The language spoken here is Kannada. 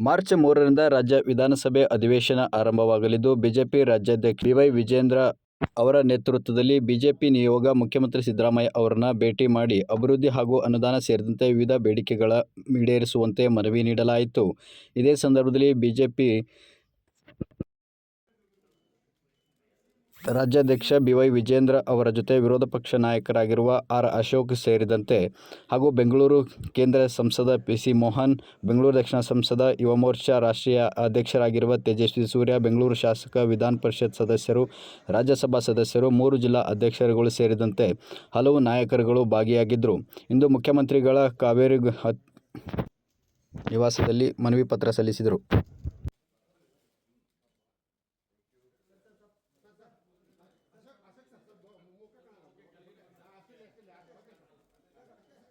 ಮಾರ್ಚ್ ಮೂರರಿಂದ ರಾಜ್ಯ ವಿಧಾನಸಭೆ ಅಧಿವೇಶನ ಆರಂಭವಾಗಲಿದ್ದು, ಬಿಜೆಪಿ ರಾಜ್ಯಾಧ್ಯಕ್ಷ ಬಿ ವೈ ವಿಜೇಂದ್ರ ಅವರ ನೇತೃತ್ವದಲ್ಲಿ ಬಿಜೆಪಿ ನಿಯೋಗ ಮುಖ್ಯಮಂತ್ರಿ ಸಿದ್ದರಾಮಯ್ಯ ಅವರನ್ನು ಭೇಟಿ ಮಾಡಿ ಅಭಿವೃದ್ಧಿ ಹಾಗೂ ಅನುದಾನ ಸೇರಿದಂತೆ ವಿವಿಧ ಬೇಡಿಕೆಗಳ ಈಡೇರಿಸುವಂತೆ ಮನವಿ ನೀಡಲಾಯಿತು. ಇದೇ ಸಂದರ್ಭದಲ್ಲಿ ಬಿಜೆಪಿ ರಾಜ್ಯಾಧ್ಯಕ್ಷ ಬಿ ವೈ ವಿಜೇಂದ್ರ ಅವರ ಜೊತೆ ವಿರೋಧ ಪಕ್ಷ ನಾಯಕರಾಗಿರುವ ಆರ್ ಅಶೋಕ್ ಸೇರಿದಂತೆ ಹಾಗೂ ಬೆಂಗಳೂರು ಕೇಂದ್ರ ಸಂಸದ ಪಿ ಸಿ ಮೋಹನ್, ಬೆಂಗಳೂರು ದಕ್ಷಿಣ ಸಂಸದ ಯುವ ಮೋರ್ಚಾ ರಾಷ್ಟ್ರೀಯ ಅಧ್ಯಕ್ಷರಾಗಿರುವ ತೇಜಸ್ವಿ ಸೂರ್ಯ, ಬೆಂಗಳೂರು ಶಾಸಕ ವಿಧಾನ ಪರಿಷತ್ ಸದಸ್ಯರು, ರಾಜ್ಯಸಭಾ ಸದಸ್ಯರು, ಮೂರು ಜಿಲ್ಲಾ ಅಧ್ಯಕ್ಷರುಗಳು ಸೇರಿದಂತೆ ಹಲವು ನಾಯಕರುಗಳು ಭಾಗಿಯಾಗಿದ್ದರು. ಇಂದು ಮುಖ್ಯಮಂತ್ರಿಗಳ ಕಾವೇರಿ ನಿವಾಸದಲ್ಲಿ ಮನವಿ ಪತ್ರ ಸಲ್ಲಿಸಿದರು.